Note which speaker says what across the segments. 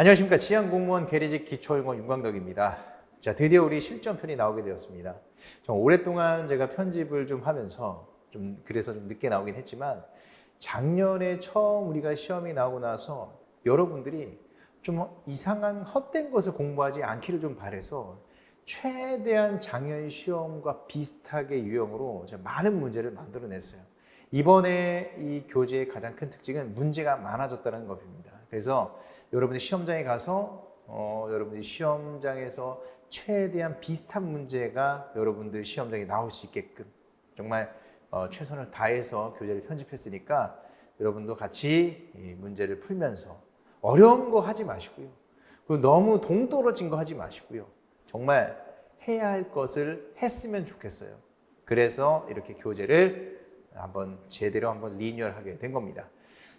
Speaker 1: 안녕하십니까 지향공무원 계리직 기초용어 윤광덕입니다. 자 드디어 우리 실전편이 나오게 되었습니다. 좀 오랫동안 제가 편집을 좀 하면서 좀 그래서 좀 늦게 나오긴 했지만 작년에 처음 우리가 시험이 나오고 나서 여러분들이 좀 이상한 헛된 것을 공부하지 않기를 좀 바래서 최대한 작년 시험과 비슷하게 유형으로 많은 문제를 만들어냈어요. 이번에 이 교재의 가장 큰 특징은 문제가 많아졌다는 것입니다. 그래서 여러분이 시험장에 가서 어, 여러분들이 시험장에서 최대한 비슷한 문제가 여러분들 시험장에 나올 수 있게끔 정말 어, 최선을 다해서 교재를 편집했으니까 여러분도 같이 이 문제를 풀면서 어려운 거 하지 마시고요. 그리고 너무 동떨어진 거 하지 마시고요. 정말 해야 할 것을 했으면 좋겠어요. 그래서 이렇게 교재를 한번 제대로 한번 리뉴얼하게 된 겁니다.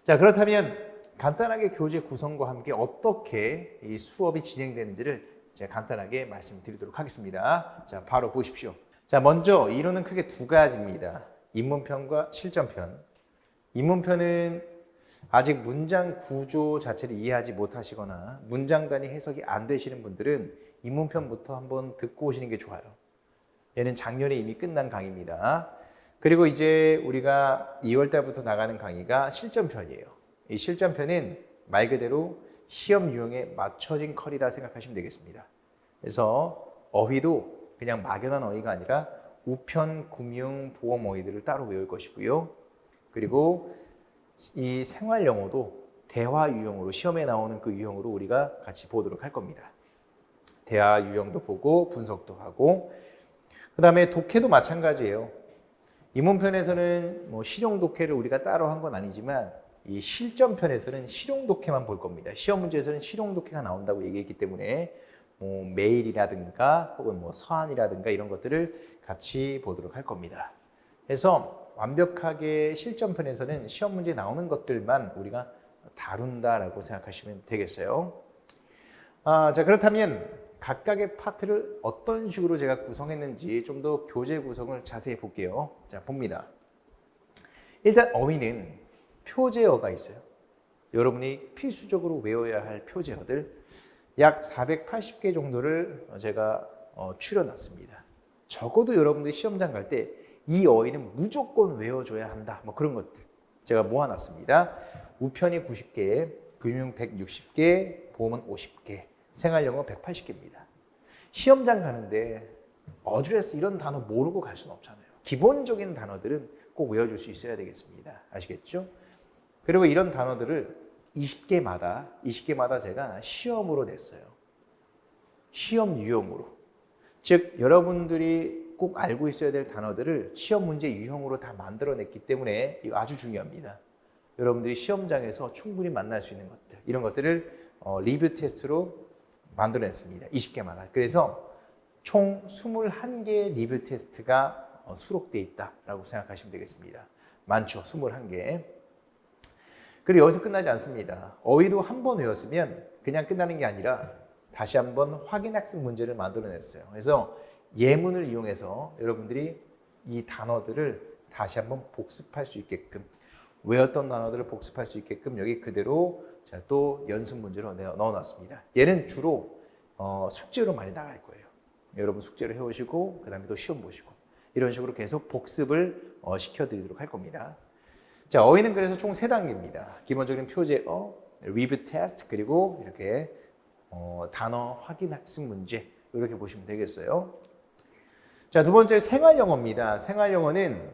Speaker 1: 자, 그렇다면 간단하게 교재 구성과 함께 어떻게 이 수업이 진행되는지를 제가 간단하게 말씀드리도록 하겠습니다. 자, 바로 보십시오. 자, 먼저 이론은 크게 두 가지입니다. 입문편과 실전편. 입문편은 아직 문장 구조 자체를 이해하지 못하시거나 문장 단위 해석이 안 되시는 분들은 입문편부터 한번 듣고 오시는 게 좋아요. 얘는 작년에 이미 끝난 강의입니다. 그리고 이제 우리가 2월 달부터 나가는 강의가 실전편이에요. 이 실전편은 말 그대로 시험 유형에 맞춰진 컬이다 생각하시면 되겠습니다. 그래서 어휘도 그냥 막연한 어휘가 아니라 우편, 금융, 보험 어휘들을 따로 외울 것이고요. 그리고 이 생활 영어도 대화 유형으로 시험에 나오는 그 유형으로 우리가 같이 보도록 할 겁니다. 대화 유형도 보고 분석도 하고 그다음에 독해도 마찬가지예요. 이문편에서는 뭐 실용 독해를 우리가 따로 한 건 아니지만 이 실전편에서는 실용 독해만 볼 겁니다. 시험 문제에서는 실용 독해가 나온다고 얘기했기 때문에 뭐 메일이라든가 혹은 뭐 서한이라든가 이런 것들을 같이 보도록 할 겁니다. 그래서 완벽하게 실전편에서는 시험 문제 나오는 것들만 우리가 다룬다라고 생각하시면 되겠어요. 아, 자 그렇다면 각각의 파트를 어떤 식으로 제가 구성했는지 좀 더 교재 구성을 자세히 볼게요. 자 봅니다. 일단 어휘는 표제어가 있어요. 여러분이 필수적으로 외워야 할 표제어들 약 480개 정도를 제가 어, 추려놨습니다. 적어도 여러분들이 시험장 갈 때 이 어휘는 무조건 외워줘야 한다. 뭐 그런 것들 제가 모아놨습니다. 우편이 90개, 금융 160개, 보험은 50개, 생활영어 180개입니다. 시험장 가는데 어드레스 이런 단어 모르고 갈 수는 없잖아요. 기본적인 단어들은 꼭 외워줄 수 있어야 되겠습니다. 아시겠죠? 그리고 이런 단어들을 20개마다 20개마다 제가 시험으로 냈어요. 시험 유형으로. 즉 여러분들이 꼭 알고 있어야 될 단어들을 시험 문제 유형으로 다 만들어냈기 때문에 아주 중요합니다. 여러분들이 시험장에서 충분히 만날 수 있는 것들 이런 것들을 어, 리뷰 테스트로 만들어냈습니다. 20개마다. 그래서 총 21개 리뷰 테스트가 어, 수록되어 있다라고 생각하시면 되겠습니다. 많죠. 21개. 그리고 여기서 끝나지 않습니다. 어휘도 한 번 외웠으면 그냥 끝나는 게 아니라 다시 한번 확인 학습 문제를 만들어냈어요. 그래서 예문을 이용해서 여러분들이 이 단어들을 다시 한번 복습할 수 있게끔 외웠던 단어들을 복습할 수 있게끔 여기 그대로 제가 또 연습 문제로 넣어놨습니다. 얘는 주로 어, 숙제로 많이 나갈 거예요. 여러분 숙제로 해오시고 그 다음에 또 시험 보시고 이런 식으로 계속 복습을 어, 시켜드리도록 할 겁니다. 자 어휘는 그래서 총 세 단계입니다. 기본적인 표제어, 리뷰 테스트 그리고 이렇게 어, 단어 확인 학습 문제 이렇게 보시면 되겠어요. 자 두 번째 생활 영어입니다. 생활 영어는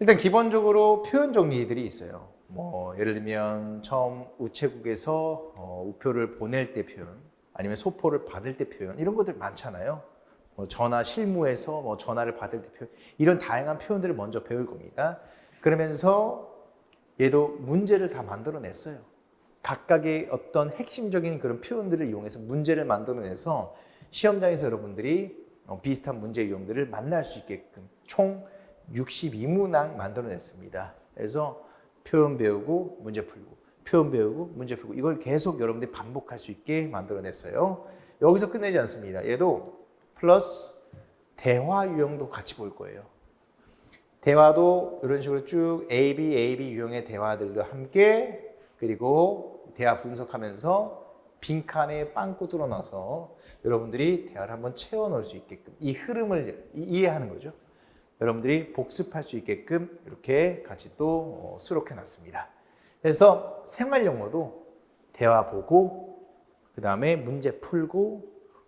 Speaker 1: 일단 기본적으로 표현 정리들이 있어요. 뭐 예를 들면 처음 우체국에서 어, 우표를 보낼 때 표현, 아니면 소포를 받을 때 표현 이런 것들 많잖아요. 뭐 전화 실무에서 뭐 전화를 받을 때 표현 이런 다양한 표현들을 먼저 배울 겁니다. 그러면서 얘도 문제를 다 만들어냈어요. 각각의 어떤 핵심적인 그런 표현들을 이용해서 문제를 만들어내서 시험장에서 여러분들이 어, 비슷한 문제 유형들을 만날 수 있게끔 총 62문항 만들어냈습니다. 그래서 표현 배우고 문제 풀고 표현 배우고 문제 풀고 이걸 계속 여러분들이 반복할 수 있게 만들어냈어요. 여기서 끝내지 않습니다. 얘도 플러스 대화 유형도 같이 볼 거예요. 대화도 이런 식으로 쭉 A, B, A, B 유형의 대화들과 함께 그리고 대화 분석하면서 빈칸에 빵꾸 뚫어놔서 여러분들이 대화를 한번 채워넣을 수 있게끔 이 흐름을 이- 이해하는 거죠. 여러분들이 복습할 수 있게끔 이렇게 같이 또 어, 수록해 놨습니다. 그래서 생활 용어도 대화 보고 그 다음에 문제 풀고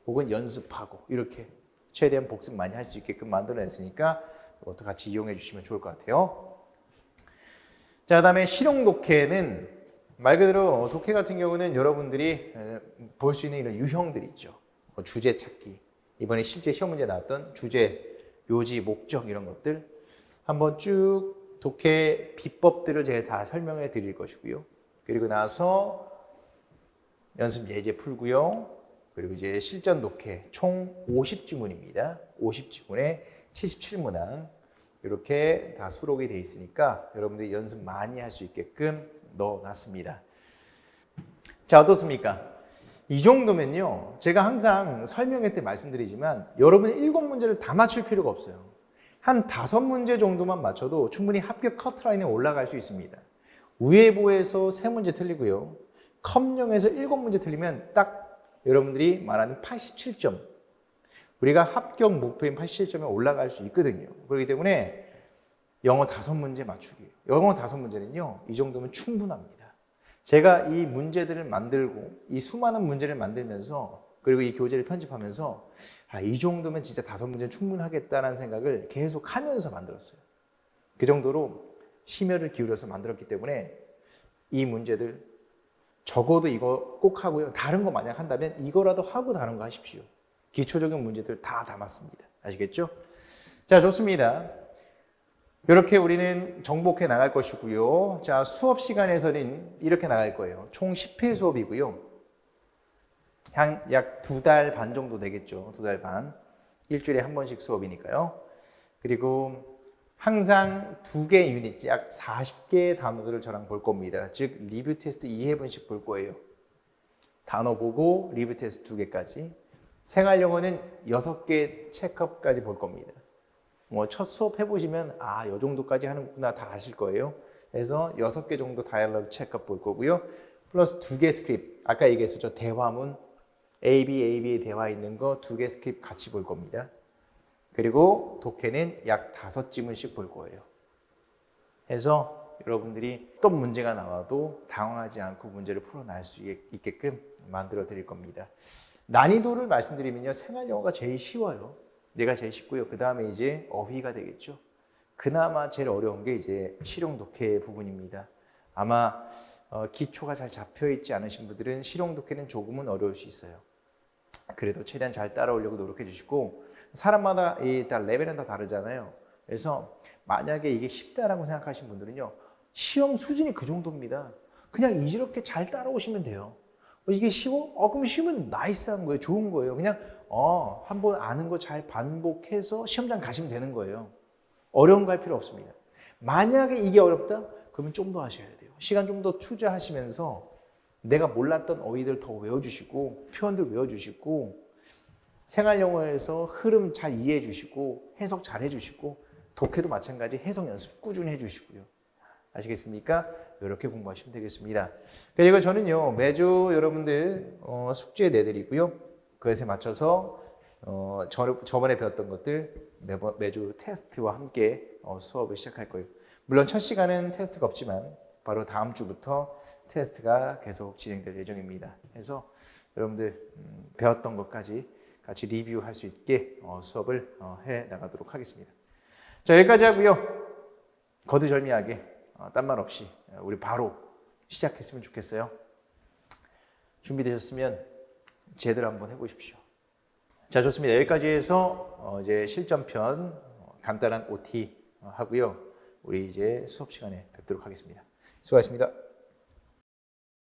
Speaker 1: 혹은 연습하고 이렇게 최대한 복습 많이 할 수 있게끔 만들어냈으니까 이것도 같이 이용해 주시면 좋을 것 같아요. 자, 그 다음에 실용 독해는 말 그대로 독해 같은 경우는 여러분들이 볼 수 있는 이런 유형들이 있죠. 뭐 주제 찾기. 이번에 실제 시험 문제 나왔던 주제, 요지, 목적 이런 것들 한번 쭉 독해 비법들을 제가 다 설명해 드릴 것이고요. 그리고 나서 연습 예제 풀고요. 그리고 이제 실전 독해 총 50지문입니다. 50지문에 77문항 이렇게 다 수록이 돼 있으니까 여러분들이 연습 많이 할 수 있게끔 넣어놨습니다. 자 어떻습니까? 이 정도면요. 제가 항상 설명회 때 말씀드리지만 여러분이 일곱 문제를 다 맞출 필요가 없어요. 한 다섯 문제 정도만 맞춰도 충분히 합격 커트라인에 올라갈 수 있습니다. 우회보에서 세 문제 틀리고요. 컴령에서 일곱 문제 틀리면 딱 여러분들이 말하는 87점. 우리가 합격 목표인 87점에 올라갈 수 있거든요. 그렇기 때문에 영어 다섯 문제 맞추기. 영어 다섯 문제는요, 이 정도면 충분합니다. 제가 이 문제들을 만들고, 이 수많은 문제를 만들면서, 그리고 이 교재를 편집하면서, 아, 이 정도면 진짜 다섯 문제는 충분하겠다는 생각을 계속 하면서 만들었어요. 그 정도로 심혈을 기울여서 만들었기 때문에 이 문제들 적어도 이거 꼭 하고요. 다른 거 만약 한다면 이거라도 하고 다른 거 하십시오. 기초적인 문제들 다 담았습니다. 아시겠죠? 자, 좋습니다. 이렇게 우리는 정복해 나갈 것이고요. 자, 수업 시간에서는 이렇게 나갈 거예요. 총 10회 수업이고요. 약 두 달 반 정도 되겠죠. 두 달 반. 일주일에 한 번씩 수업이니까요. 그리고 항상 두 개 유닛, 약 40개의 단어들을 저랑 볼 겁니다. 즉, 리뷰 테스트 2회분씩 볼 거예요. 단어 보고 리뷰 테스트 두 개까지. 생활 영어는 6개 체크업까지 볼 겁니다. 뭐 첫 수업 해보시면 아, 요 정도까지 하는구나 다 아실 거예요. 그래서 6개 정도 다이얼로그 체크업 볼 거고요. 플러스 두개 스크립트. 아까 얘기했었죠. 대화문. A, B, A, B의 대화 있는 거두개 스크립트 같이 볼 겁니다. 그리고 독해는 약 다섯 지문씩 볼 거예요. 해서 여러분들이 어떤 문제가 나와도 당황하지 않고 문제를 풀어낼 수 있게끔 만들어 드릴 겁니다. 난이도를 말씀드리면요. 생활 영어가 제일 쉬워요. 내가 제일 쉽고요. 그 다음에 이제 어휘가 되겠죠. 그나마 제일 어려운 게 이제 실용 독해 부분입니다. 아마 어, 기초가 잘 잡혀 있지 않으신 분들은 실용 독해는 조금은 어려울 수 있어요. 그래도 최대한 잘 따라오려고 노력해 주시고 사람마다 이다 레벨은 다 다르잖아요. 그래서 만약에 이게 쉽다라고 생각하신 분들은요. 시험 수준이 그 정도입니다. 그냥 이렇게 잘 따라오시면 돼요. 어, 이게 쉬워? 어, 그럼 쉬우면 나이스한 거예요. 좋은 거예요. 그냥, 어, 한번 아는 거 잘 반복해서 시험장 가시면 되는 거예요. 어려운 거 할 필요 없습니다. 만약에 이게 어렵다? 그러면 좀 더 하셔야 돼요. 시간 좀 더 투자하시면서 내가 몰랐던 어휘들 더 외워주시고, 표현들 외워주시고, 생활 영어에서 흐름 잘 이해해 주시고, 해석 잘 해주시고, 독해도 마찬가지 해석 연습 꾸준히 해 주시고요. 아시겠습니까? 이렇게 공부하시면 되겠습니다. 그리고 저는요 매주 여러분들 어, 숙제 내드리고요 그것에 맞춰서 어, 저, 저번에 배웠던 것들 매번, 매주 테스트와 함께 어, 수업을 시작할 거예요. 물론 첫 시간은 테스트가 없지만 바로 다음 주부터 테스트가 계속 진행될 예정입니다. 그래서 여러분들 음, 배웠던 것까지 같이 리뷰할 수 있게 어, 수업을 어, 해 나가도록 하겠습니다. 자 여기까지 하고요. 거두절미하게 어, 딴 말 없이 우리 바로 시작했으면 좋겠어요. 준비되셨으면 제대로 한번 해보십시오. 자, 좋습니다. 여기까지 해서 어, 이제 실전편 어, 간단한 OT 하고요. 우리 이제 수업 시간에 뵙도록 하겠습니다. 수고하셨습니다.